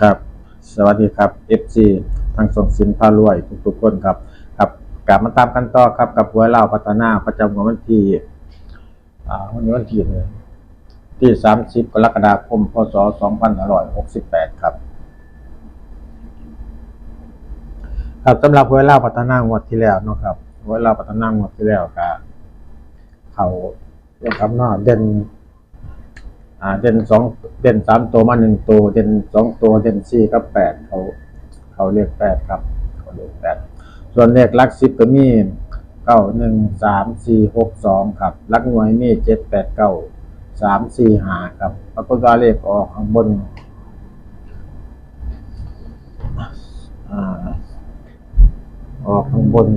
ครับ สวัสดีครับ FC ทางส่งสินพารวยทุกๆคนครับครับกลับมาตามกันต่อครับกับหวยเล่าพัฒนาประจำวันที่อ่าวันนี้วันที่เลยที่ 30 กรกฎาคม พศ 2568 ครับครับสำหรับหวยเล่าพัฒนางวดที่แล้วนะครับหวยเล่าพัฒนางวดที่แล้วก็เขาเรียกคำเนาะเด่น อ่าเด่นสองเด่นสามตัวมาหนึ่งตัวเด่นสองตัวเด่นสี่กับแปดเขาเขาเรียกแปดครับเขาเรียกแปดส่วนเลขลักสิบก็มีเก้าหนึ่งสามสี่หกสองครับลักหน่วยมีเจ็ดแปดเก้าสามสี่หาครับปรากฏว่าเลขออกข้างบนอ่าออกข้างบน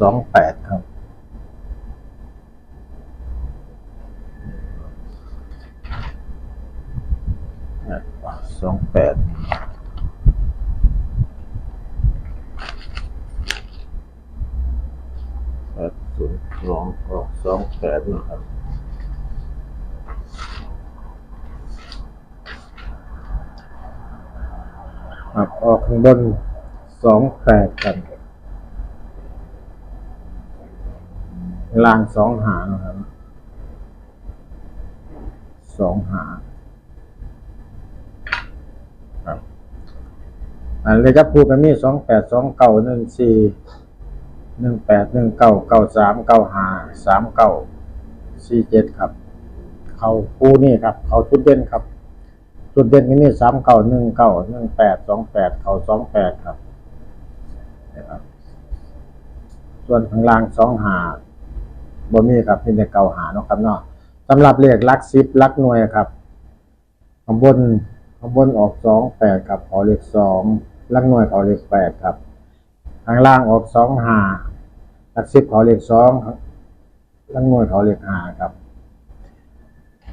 สองแปดครับ สองแปดแปดศูนย์สองออกสองแปดนะครับครับออกข้างบนสองแปดกันล่างสองหางนะครับสองหาง ครับ อันเลยจะพูดกันมีสองแปดสองเก้าหนึ่งสี่หนึ่งแปดหนึ่งเก้าเก้าสามเก้าห้าสามเก้าสี่เจ็ดครับ เขาคู่นี่ครับ เขาชุดเด่นครับชุดเด่นก็มีสามเก้าหนึ่งเก้าหนึ่งแปดสองแปดเขาสองแปดครับนะครับ ส่วนข้างล่างสองหาบ่มีครับมีแต่เก่าหาเนาะครับเนาะสำหรับเลขลักซิปลักหน่วยครับข้างบนข้างบนออกสองแปดครับขอเลขสอง ลักหน่วยขอเลขแปดครับ ข้างล่างออกสองห้าลักสิบขอเลขสองลักหน่วยขอเลขห้าครับ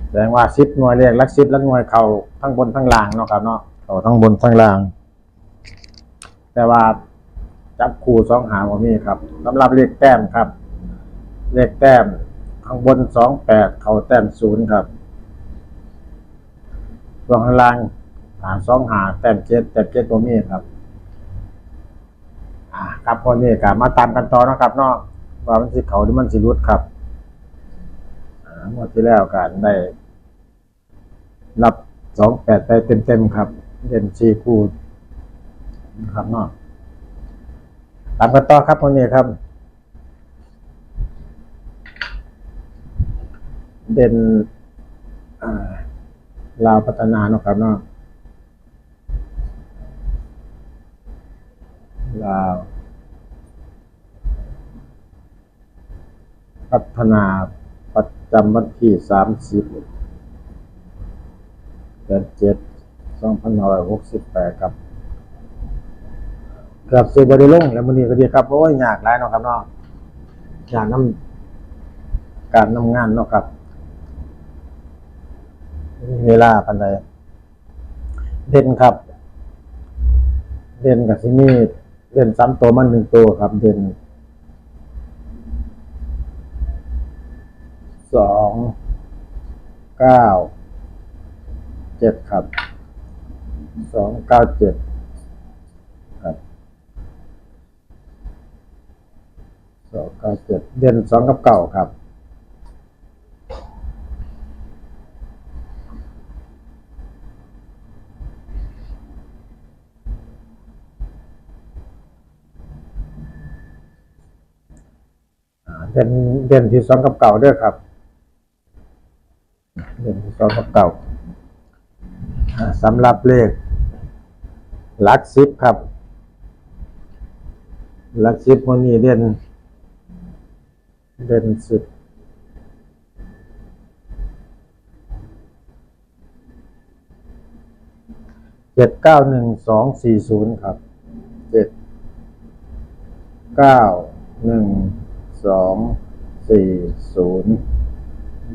แสดงว่าสิบหน่วยเลขลักสิบลักหน่วยเขาทั้งบนทั้งล่างเนาะครับเนาะเขาทั้งบนทั้งล่าง แต่ว่าจับคู่สองหาว่ามีครับสำหรับเลขแต้มครับ เลขแต้มข้างบนสองแปดเขาแต้มศูนย์ครับส่วนข้างล่าง หาสองหาแต้มเจ็ดแต้มเจ็ดตัวมีครับ อ่า ครับพอนี้ก็มาตามกันต่อนะครับเนาะว่ามันสิเขาหรือมันสิรุดครับอ่าหมดที่แล้วกันได้ รับสองแปดไปเต็มๆครับเด่นชีคูดครับเนาะตามกันต่อครับพอนี้ครับ เด่นลาวพัฒนาเนาะครับเนาะ ลาวพัฒนาประจำวันที่สามสิบเดือนเจ็ดสองพันร้อยหกสิบแปดครับกือบสิบริลงแล้วมันนี้ก็ดีครับโอ้ยยากหลายเนาะครับเนาะยากน้ำการนำงานเนาะครับเวลาปันใดเด่นครับ เด่นกับที่นี่ เด่นสามตัวมันหนึ่งตัวครับ เด่นสองเก้าเจ็ดครับสองเก้าเจ็ดครับสองเก้าเจ็ดเด่นสองกับเก้าครับ อ่า เด่นเด่นที่สองกับเก่าด้วยครับ เด่นที่สองกับเก่าสำหรับเลขหลักสิบครับหลักสิบวันนี้เด่นเด่นสิบเจ็ดเก้าหนึ่งสองสี่ศูนย์ครับเจ็ดเก้าหนึ่ง สองสี่ศูนย์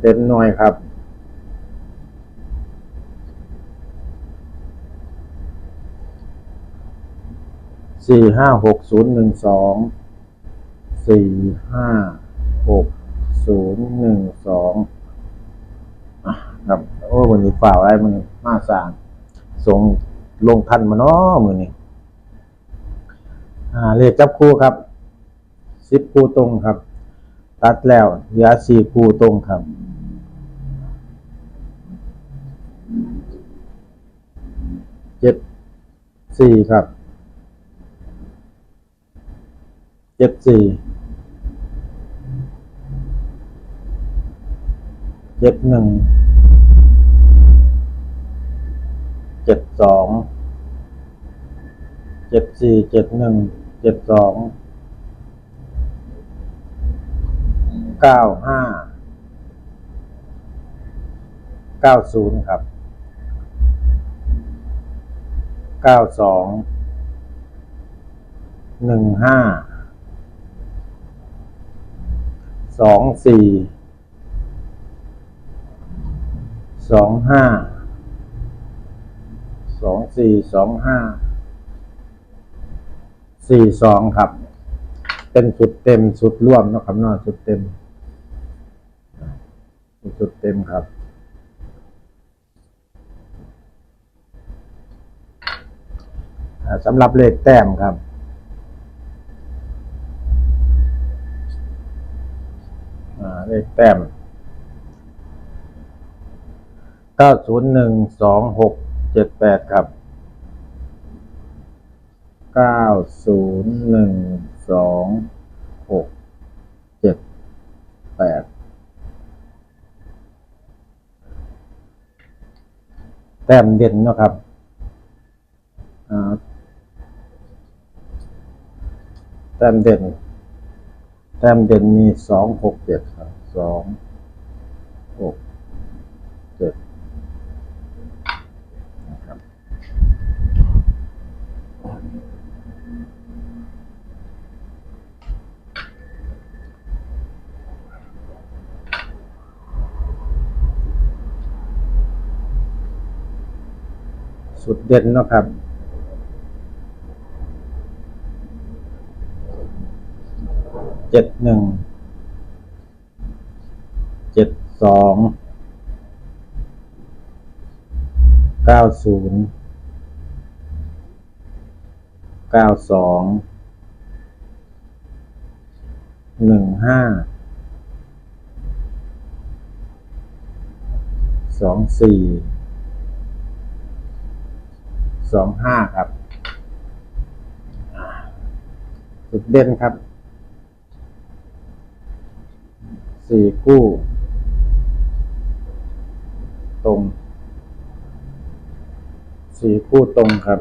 เด่นหน่วยครับ สี่ห้าหกศูนย์หนึ่งสอง สี่ห้าหกศูนย์หนึ่งสองครับโอ้วันนี้ฝ่าอะไรมันมาสางส่งลงทันมาเนาะมือนี้อ่าเลขจับคู่ครับ สิบคู่ตรงครับ ตัดแล้วเหลือสี่คู่ตรงครับ เจ็ดสี่ครับ เจ็ดสี่เจ็ดหนึ่ง เจ็ดสอง เจ็ดสี่ เจ็ดหนึ่ง เจ็ดสอง เก้าห้าเก้าศูนย์ครับเก้าสองหนึ่งห้าสองสี่สองห้าสองสี่สองห้าสี่สองครับ เป็นสุดเต็มสุดร่วมนะครับนาะสุดเต็ม สุดเต็มครับ สำหรับเลขแต้มครับ เลขแต้มเก้าศูนย์หนึ่งสองหกเจ็ดแปดครับเก้าศูนย์หนึ่งสองหกเจ็ดแปด แต้มเด่นเนาะครับแต้มเด่น แต้มเด่นมีสองหกเจ็ดครับสองหกเจ็ดนะครับ สุดเด่นเนาะครับ เจ็ดหนึ่ง เจ็ดสอง เก้าศูนย์ เก้าสอง หนึ่งห้า สองสี่ สองห้าครับจุดเด่นครับสี่กู้ ตรงสี่กู้ตรงครับ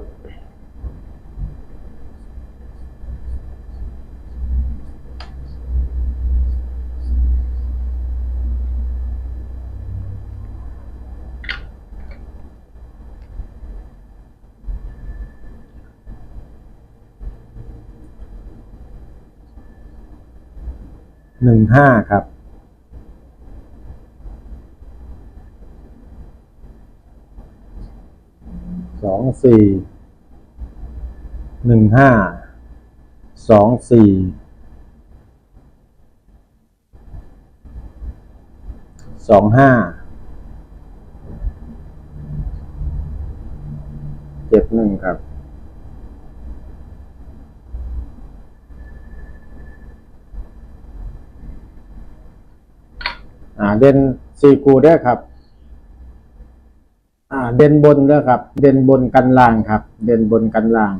หนึ่งห้าครับ สองสี่ หนึ่งห้า สองสี่ สองห้า เจ็ดหนึ่งครับ เด่นสี่คูเด้อครับ อ่า เด่นบนเด้อครับ เด่นบนกันล่างครับ เด่นบนกันล่าง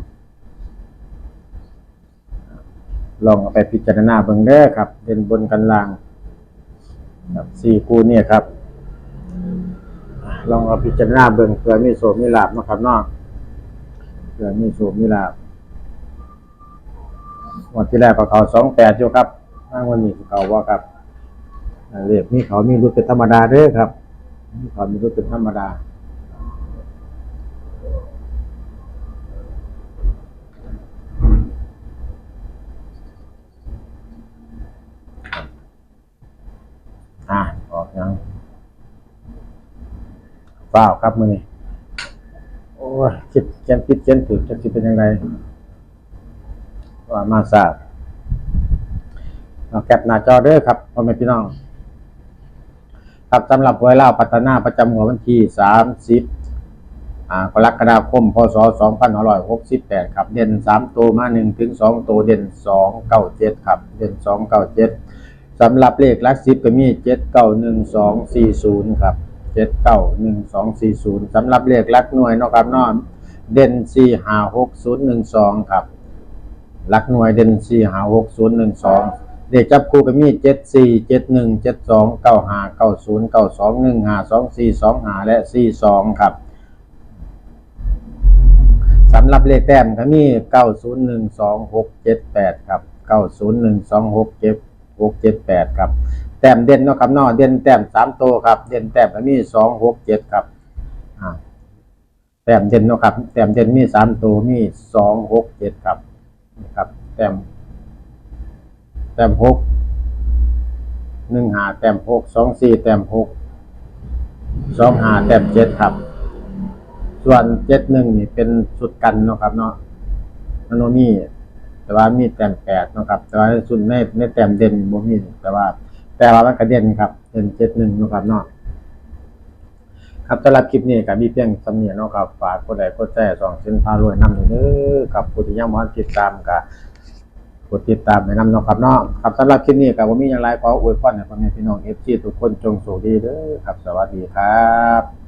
ลองเอาไปพิจารณาเบิ่งเด้อครับ เด่นบนกันล่างครับสี่คูเนี่ยครับ ลองเอาพิจารณาเบิ่งเผื่อมีโสมีลาบนาะครับเนาะเผื่อมีโสมีลาบวันที่แรกก็เขาสองแปดอยู่ครับอ้างวันนี้เขาว่าครับ เรียกมีเขามีรุดเป็นธรรมดาเด้อครับมีเขามีรุดเป็นธรรมดาอ่าออกยังเปล่าครับมือนี้โอ้ยคิดเขียนผิดเขียนถูกจะคิดเป็นยังไงว่ามาทราบเอาแคปหน้าจอเด้อครับพ่อแม่พี่น้อง ครับสำหรับหวยเล่าปัตนาประจำหัววันที่สามสิบอ่ากรกฎาคม พศ2568ครับ เด่น3ตัวมา1ถึง2ตัวเด่น297ครับ เด่น297สำหรับเลขลัก10ก็มี791240ครับ791240สำหรับเลขลักหน่วยนะครับเนาะเด่น456012ครับลักหน่วยเด่น456012 เด็กจับคู่ก็มีเจ็ดสี่เจ็ดหนึ่งเจ็ดสองเก้าห้าเก้าศูนย์เก้าสองหนึ่งห้าสองสี่สองห้าและสี่สองครับสำหรับเลขแต้มครับมีเก้าศูนย์หนึ่งสองหกเจ็ดแปดครับเก้าศูนย์หนึ่งสองหกเจ็ดหกเจ็ดแปดครับ แต้มเด่นนาะครับนาเด่นแต้มสามตัวครับ เด่นแต้มก็มีสองหกเจ็ดครับแต้มเด่นนาะครับ แต้มเด่นมีสามตัวมีสองหกเจ็ดครับนะครับ แต้ม แต้ม6 1 5แต้ม6 2 4แต้ม6 2 5แต้ม7ครับ ส่วนเจ็ดหนึ่งนี่เป็นสุดกันเนาะครับเนาะมันมีแต่ว่ามีแต้มแปดเนาะครับ แต่ว่าสุดในในแต้มเด่นบ่มีแต่ว่า แต่ว่ามันก็เด่นครับเด่นเจ็ดหนึ่งเนาะครับเนาะครับสำหรับคลิปนี้ก็มีเพียงสำเนียงเนาะครับฝากกดไลค์กดแชร์สองเส้นพารวยนำเด้อครับผู้ที่ยังบ่ทันติดตามก็ กดติดตามให้นำน้องครับน้องครับสำหรับคลิปนี้กับผมีอยังไลายขออวยพรให้พ่อแม่พี่น้องเอฟซีทุกคนจงโชคดีเด้อครับ สวัสดีครับ